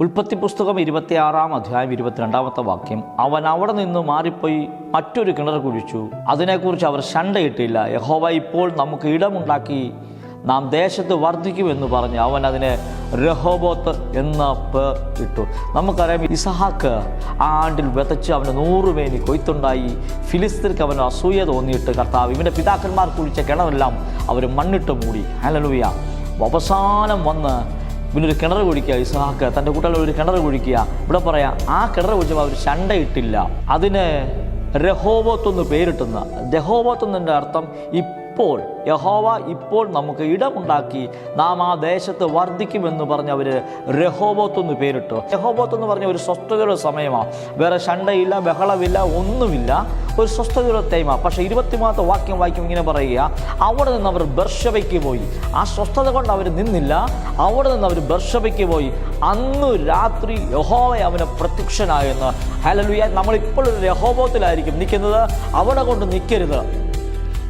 ഉൽപ്പത്തി പുസ്തകം ഇരുപത്തിയാറാം അധ്യായം ഇരുപത്തിരണ്ടാമത്തെ വാക്യം അവൻ അവിടെ നിന്ന് മാറിപ്പോയി മറ്റൊരു കിണർ കുഴിച്ചു. അതിനെക്കുറിച്ച് അവർ ശണ്ടയിട്ടില്ല. യഹോവ ഇപ്പോൾ നമുക്ക് ഇടമുണ്ടാക്കി നാം ദേശത്ത് വർദ്ധിക്കുമെന്ന് പറഞ്ഞ് അവൻ അതിനെ രഹോബോത്ത് എന്ന പേർ ഇട്ടു. നമുക്കറിയാം ഇസഹാക്ക് ആ ആണ്ടിൽ വിതച്ച് അവന് നൂറുമേനി കൊയ്ത്തുണ്ടായി. ഫിലിസ്തീർക്ക് അവന് അസൂയ തോന്നിയിട്ട് കർത്താവ് ഇവന്റെ പിതാക്കന്മാർ കുഴിച്ച കിണറെല്ലാം അവർ മണ്ണിട്ട് മൂടി. ഹലലുയ അവസാനം വന്ന് ഇവനൊരു കിണർ കുഴിക്കുക ഇസ്ഹാക്ക്. തന്റെ കുട്ടികൾ ഒരു കിണർ കുഴിക്കുക. ഇവിടെ പറയാം ആ കിണർ കുഴിച്ചപ്പോൾ അവർ ശണ്ടയിട്ടില്ല. അതിന് എന്ന് പേരിട്ടുന്ന രഹോബോത്തെന്നതിന്റെ അർത്ഥം ഇപ്പോൾ യഹോവ ഇപ്പോൾ നമുക്ക് ഇടമുണ്ടാക്കി നാം ആ ദേശത്ത് വർദ്ധിക്കുമെന്ന് പറഞ്ഞ് അവർ രഹോബോത്തൊന്ന് പേരിട്ടു. രഹോബത്ത് എന്ന് പറഞ്ഞ ഒരു സ്വസ്ഥതയുടെ സമയമാണ് വേറെ ശണ്ടയില്ല ബഹളമില്ല ഒന്നുമില്ല. ഒരു സ്വസ്ഥതയുടെ ടൈമാണ് പക്ഷേ ഇരുപത്തിമൂന്നാമത്തെ വാക്യം വായിക്കും ഇങ്ങനെ പറയുക അവിടെ നിന്ന് അവർ ബർഷവയ്ക്ക് പോയി. ആ സ്വസ്ഥത കൊണ്ട് അവർ നിന്നില്ല. അവിടെ നിന്ന് അവർ ബർഷവയ്ക്ക് പോയി. അന്ന് രാത്രി യഹോവ അവന് പ്രത്യക്ഷനായെന്ന്. ഹലലുയ നമ്മളിപ്പോൾ ഒരു രഹോബോത്തിലായിരിക്കും നിൽക്കുന്നത്. അവിടെ കൊണ്ട് നിൽക്കരുത്.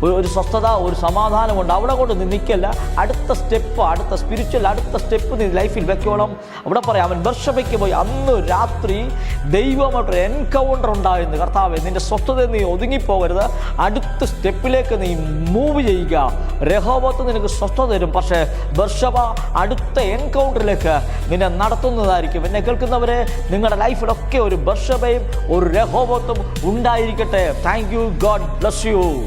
ഒരു സ്വസ്ഥത ഒരു സമാധാനമുണ്ട് അവിടെ കൊണ്ട് നീ നിൽക്കല്ല അടുത്ത സ്റ്റെപ്പ് അടുത്ത സ്പിരിച്വൽ അടുത്ത സ്റ്റെപ്പ് നീ ലൈഫിൽ വെക്കോളം. അവിടെ പറയാം അവൻ ബർഷബയ്ക്ക് പോയി. അന്ന് രാത്രി ദൈവമായിട്ടൊരു എൻകൗണ്ടർ ഉണ്ടായിരുന്നു. കർത്താവ് നിന്റെ സ്വസ്ഥത നീ ഒതുങ്ങിപ്പോകരുത്. അടുത്ത സ്റ്റെപ്പിലേക്ക് നീ മൂവ് ചെയ്യുക. രഹോബത്ത് നിനക്ക് സ്വസ്ഥത തരും. പക്ഷേ ബർഷബ അടുത്ത എൻകൗണ്ടറിലേക്ക് നിന്നെ നടത്തുന്നതായിരിക്കും. എന്നെ കേൾക്കുന്നവരെ നിങ്ങളുടെ ലൈഫിലൊക്കെ ഒരു ബർഷബയും ഒരു രഹോബത്തും ഉണ്ടായിരിക്കട്ടെ. Thank you god bless you